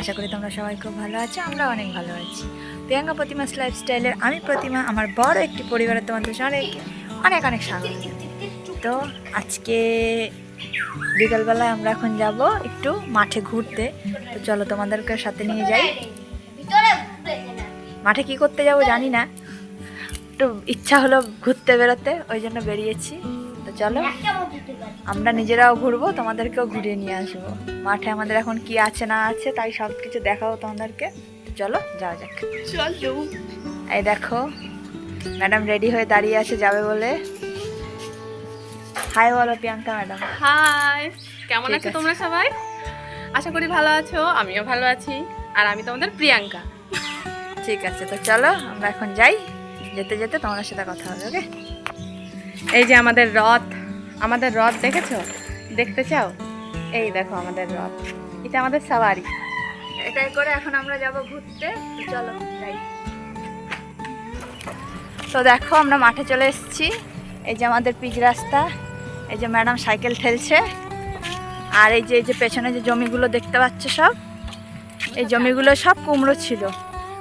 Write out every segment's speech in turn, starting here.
আশা করি তোমরা সবাই খুব ভালো আছো আমরা অনেক ভালো আছি। প্রিয়াঙ্কা প্রতিমাস লাইফস্টাইলের আমি প্রতিমা, আমার বড় একটি পরিবারের তোমাদের অনেক অনেক অনেক স্বাগত। তো আজকে বিকালবেলায় আমরা এখন যাব একটু মাঠে ঘুরতে। তো চলো তোমাদেরকে সাথে নিয়ে যাই। মাঠে কি করতে যাব জানি না। একটু ইচ্ছা হলো ঘুরতে বেরোতে, ওই জন্য বেরিয়েছি। চলো আমরা নিজেরাও ঘুরবো তোমাদেরকেও ঘুরিয়ে নিয়ে আসব। মাঠে আমাদের এখন কি আছে না আছে তাই সব কিছু দেখাবো তোমাদেরকে। চলো যাওয়া যাক। চলো। এই দেখো ম্যাডাম রেডি হয়ে দাঁড়িয়ে আছে যাবে বলে। হাই বলো প্রিয়াঙ্কা ম্যাডাম। হাই কেমন আছো তোমরা সবাই? আশা করি ভালো আছো আমিও ভালো আছি। আর আমি তোমাদের প্রিয়াঙ্কা। ঠিক আছে তো চলো আমরা এখন যাই। যেতে যেতে তোমাদের সাথে কথা হবে ওকে এই যে আমাদের রথ আমাদের রথ দেখেছ? দেখতে চাও? এই দেখো আমাদের রথ। এটা আমাদের সাওয়ারি। এটাই করে এখন আমরা যাব ঘুরতে। চলো তো দেখো, আমরা মাঠে চলে এসেছি। এই যে আমাদের পিচ রাস্তা। এই যে ম্যাডাম সাইকেল ঠেলছে। আর এই যে এই যে পেছনে যে জমিগুলো দেখতে পাচ্ছ সব, এই জমিগুলো সব কুমড়ো ছিল।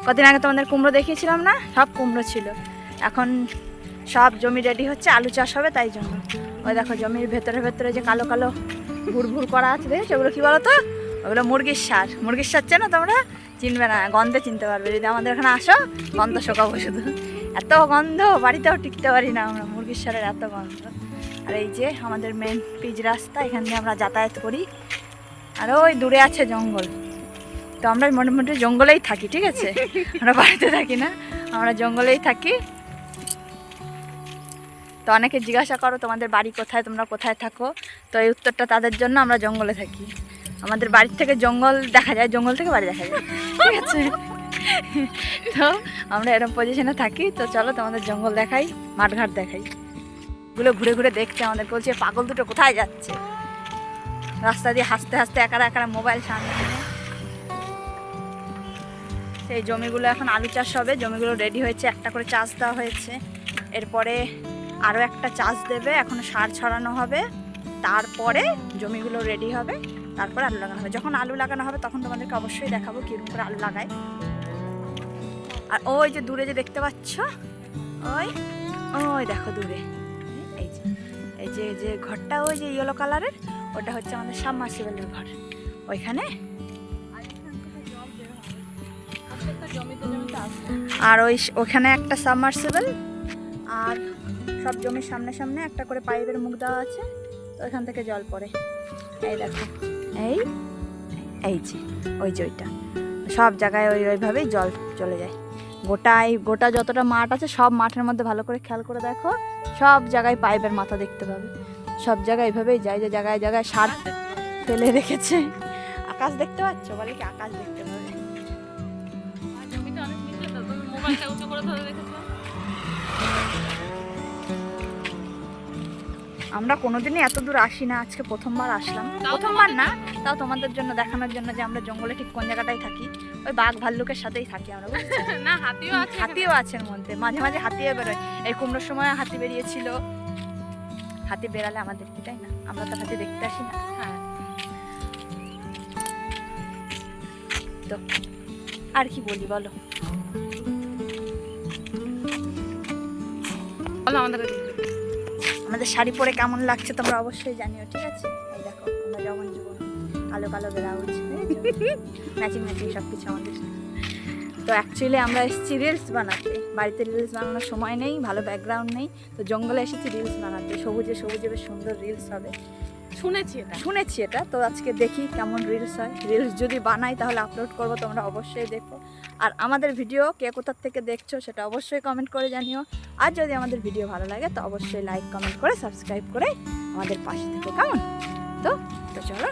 কদিন আগে তোমাদের কুমড়ো দেখিয়েছিলাম না? সব কুমড়ো ছিল। এখন সব জমি রেডি হচ্ছে, আলু চাষ হবে তাই জন্য। ওই দেখো জমির ভেতরে ভেতরে যে কালো কালো ভুর ভুর করা আছে, দেখেছ? ওগুলো কী বলো তো ওগুলো মুরগির সার। মুরগির সার চেনো তোমরা? চিনবে না, গন্ধে চিনতে পারবে। যদি আমাদের এখানে আসো, গন্ধ শোকাবো শুধু। এত গন্ধ, বাড়িতেও টিকতে পারি না আমরা। মুরগির সারের এত গন্ধ। আর এই যে আমাদের মেন পিচ রাস্তা, এখান দিয়ে আমরা যাতায়াত করি। আর ওই দূরে আছে জঙ্গল। তো আমরা মোটামুটি জঙ্গলেই থাকি, ঠিক আছে? আমরা বাড়িতে থাকি না। আমরা জঙ্গলেই থাকি। তো অনেকে জিজ্ঞাসা করো, তোমাদের বাড়ি কোথায়? তোমরা কোথায় থাকো? তো এই উত্তরটা তাদের জন্য আমরা জঙ্গলে থাকি। আমাদের বাড়ির থেকে জঙ্গল দেখা যায়, জঙ্গল থেকে বাড়ি দেখা যায়। ঠিক আছে? তো আমরা এরকম পজিশনে থাকি। তো চলো তোমাদের জঙ্গল দেখাই, মাঠঘাট দেখাই। গুলো ঘুরে ঘুরে দেখছে আমাদের বলছে, পাগল দুটো কোথায় যাচ্ছে? রাস্তা দিয়ে হাসতে হাসতে একারা একারা মোবাইল সামনে সেই জমিগুলো এখন আলু চাষ হবে। জমিগুলো রেডি হয়েছে, একটা করে চাষ দেওয়া হয়েছে। এরপরে আরও একটা চাষ দেবে, এখন সার ছড়ানো হবে। তারপরে জমিগুলো রেডি হবে, তারপরে আলু লাগানো হবে। যখন আলু লাগানো হবে, তখন তোমাদেরকে অবশ্যই দেখাবো কীরকম করে আলু লাগায়। আর ওই যে দূরে যে দেখতে পাচ্ছ, ওই ওই দেখো দূরে। এই যে এই যে যে ঘরটা ওই যে ইয়েলো কালারের ওটা হচ্ছে আমাদের সাবমার্সিবলের ঘর। ওইখানে আর ওই ওখানে একটা সাবমার্সিবল আর সব জমির সামনে সামনে একটা করে পাইপের মুখ দেওয়া আছে, তো ওইখান থেকে জল পড়ে। এই দেখো। এই এই যে, ওই যে ওইটা। সব জায়গায় ওই ওইভাবেই জল চলে যায়। গোটাই, গোটা যতটা মাঠ আছে, সব মাঠের মধ্যে ভালো করে খেয়াল করে দেখো, সব জায়গায় পাইপের মাথা দেখতে পাবে। সব জায়গায় এইভাবেই যায় যে জায়গায় জায়গায় সার ফেলে রেখেছে। আকাশ দেখতে পাচ্ছ? বলে কি আকাশ দেখতে পাবে? মোবাইলটা উঁচু করে আমরা কোনোদিনই এত দূর আসি না আজকে প্রথমবার আসলাম। প্রথমবার না তাও তোমাদের জন্য দেখানোর জন্য যে আমরা জঙ্গলে ঠিক কোন জায়গাটাই থাকি। ওই বাঘ ভাল্লুকের সাথেই থাকি আমরা? না হাতিও আছে হাতিও আছে মধ্যে। মাঝে মাঝে হাতিও বেরোয়। এই কুমড়োর সময় হাতি বেরিয়েছিল। হাতি বেরালে আমাদের কি তাই না? আমরা তো হাতি দেখতে আসি না। হ্যাঁ। তো আর কি বলি বলো? বলো আমাদের আমাদের শাড়ি পরে কেমন লাগছে তোমরা অবশ্যই জানিও, ঠিক আছে? এই দেখো আমরা যখন জীবন কালো কালো ব্লাউজ ম্যাচিং ম্যাচিং সব কিছু আমাদের। তো অ্যাকচুয়ালি আমরা এসেছি রিলস বানাতে। বাড়িতে রিলস বানানোর সময় নেই, ভালো ব্যাকগ্রাউন্ড নেই। তো জঙ্গলে এসেছি রিলস বানাতে। সবুজে সবুজে বেশ সুন্দর রিলস হবে। শুনেছি এটা। শুনেছি এটা। তো আজকে দেখি কেমন রিলস হয়। রিলস যদি বানাই তাহলে আপলোড করব, তোমরা অবশ্যই দেখো। আর আমাদের ভিডিও কে কোথার থেকে দেখছ সেটা অবশ্যই কমেন্ট করে জানিও। আর যদি আমাদের ভিডিও ভালো লাগে, তো অবশ্যই লাইক কমেন্ট করে সাবস্ক্রাইব করে আমাদের পাশে থেকো, কেমন? তো তো চলো।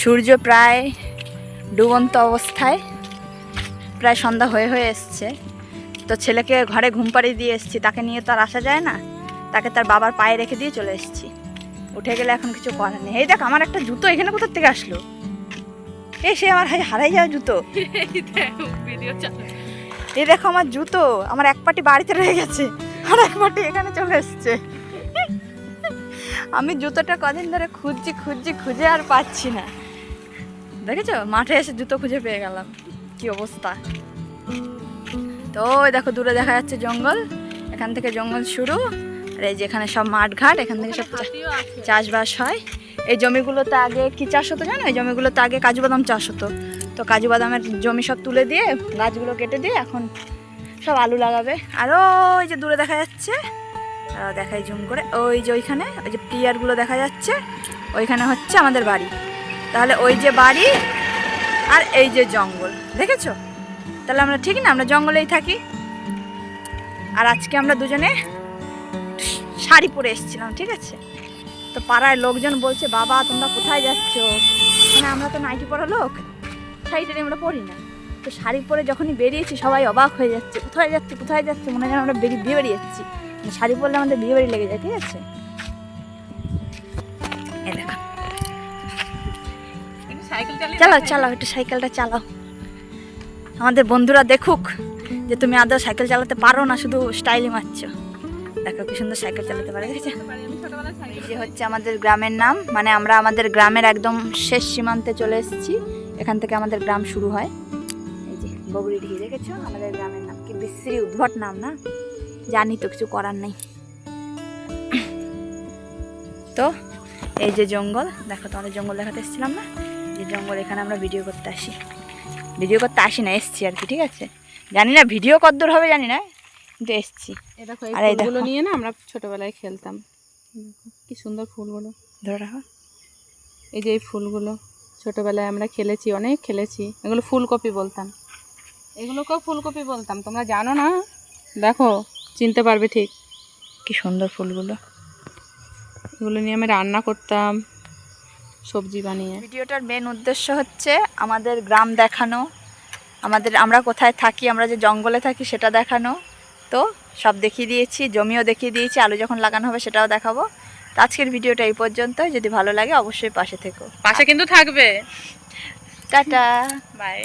সূর্য প্রায় ডুবন্ত অবস্থায়। প্রায় সন্ধ্যা হয়ে হয়ে এসছে। তো ছেলেকে ঘরে ঘুম পাড়িয়ে দিয়ে এসেছি। তাকে নিয়ে তো আর আসা যায় না। তাকে তার বাবার পায়ে রেখে দিয়ে চলে এসেছি। উঠে গেলে এখন কিছু করার নেই। এই দেখ, আমার একটা জুতো এখানে কোথার থেকে আসলো? এ সে আমার হারাই যাওয়া জুতো। এই দেখো আমার জুতো। আমার এক পাটি বাড়িতে রয়ে গেছে। আর এক মাটি এখানে চলে এসছে। আমি জুতোটা কদিন ধরে খুঁজছি খুঁজছি, খুঁজে আর পাচ্ছি না। দেখেছ? মাঠে এসে জুতো খুঁজে পেয়ে গেলাম। কি অবস্থা? তো ওই দেখো দূরে দেখা যাচ্ছে জঙ্গল। এখান থেকে জঙ্গল শুরু। আর এই যেখানে সব মাঠ ঘাট এখান থেকে সব চাষবাস হয়। এই জমিগুলোতে আগে কি চাষ হতো জানো? এই জমিগুলোতে আগে কাজু বাদাম চাষ হতো। তো কাজু বাদামের জমি সব তুলে দিয়ে গাছগুলো কেটে দিয়ে এখন সব আলু লাগাবে। আর ওই যে দূরে দেখা যাচ্ছে দেখাই জুম করে। ওই যে ওইখানে ওই যে প্লেয়ারগুলো দেখা যাচ্ছে ওইখানে হচ্ছে আমাদের বাড়ি। তাহলে ওই যে বাড়ি আর এই যে জঙ্গল, দেখেছ? তাহলে আমরা ঠিক না, আমরা জঙ্গলেই থাকি। আর আজকে আমরা দুজনে শাড়ি পরে এসেছিলাম, ঠিক আছে? তো পাড়ায় লোকজন বলছে, বাবা, তোমরা কোথায় যাচ্ছ? মানে আমরা তো নাইটি পরা লোক, শাড়ি টাড়ি আমরা পরি না। তো শাড়ি পরে যখনই বেরিয়েছি, সবাই অবাক হয়ে যাচ্ছে, কোথায় যাচ্ছে কোথায় যাচ্ছে? মনে হয় আমরা বেরিয়ে বিয়ে বাড়ি যাচ্ছি। মানে শাড়ি পরলে আমাদের বিয়ে বাড়ি লেগে যায়, ঠিক আছে? এই চালাও। চালাও একটু সাইকেলটা চালাও। আমাদের বন্ধুরা দেখুক যে তুমি আদৌ সাইকেল চালাতে পারো না শুধু স্টাইলে মারছো। দেখো কি সুন্দর সাইকেল চালাতে পারে দেখেছ? যে হচ্ছে আমাদের গ্রামের নাম মানে আমরা আমাদের গ্রামের একদম শেষ সীমান্তে চলে এসেছি। এখান থেকে আমাদের গ্রাম শুরু হয়। এই যে বগুড়ি ঢিয়ে দেখেছ? আমাদের গ্রামের নাম। কি বিশ্রী উদ্ভট নাম না? জানি তো কিছু করার নেই। তো এই যে জঙ্গল দেখো তোমাদের জঙ্গল দেখাতে এসেছিলাম না? জঙ্গল এখানে আমরা ভিডিও করতে আসি। ভিডিও করতে আসি না এসছি আর কি ঠিক আছে? জানি না ভিডিও কদ্দূর হবে জানি না কিন্তু এসছি। আর এই ফুলগুলো নিয়ে না আমরা ছোটবেলায় খেলতাম। কি সুন্দর ফুলগুলো। ধরে রাখো। এই যে এই ফুলগুলো ছোটবেলায় আমরা খেলেছি অনেক খেলেছি। এগুলো ফুলকপি বলতাম। এগুলোকেও ফুলকপি বলতাম তোমরা জানো না? দেখো চিনতে পারবে ঠিক। কি সুন্দর ফুলগুলো। এগুলো নিয়ে আমি রান্না করতাম। সবজি বানিয়ে। ভিডিওটার মেন উদ্দেশ্য হচ্ছে আমাদের গ্রাম দেখানো আমাদের আমরা কোথায় থাকি আমরা যে জঙ্গলে থাকি সেটা দেখানো। তো সব দেখিয়ে দিয়েছি জমিও দেখিয়ে দিয়েছি আলু যখন লাগানো হবে সেটাও দেখাবো। তো আজকের ভিডিওটা এই পর্যন্ত যদি ভালো লাগে অবশ্যই পাশে থেকো। পাশে কিন্তু থাকবে। টাটা। বাই।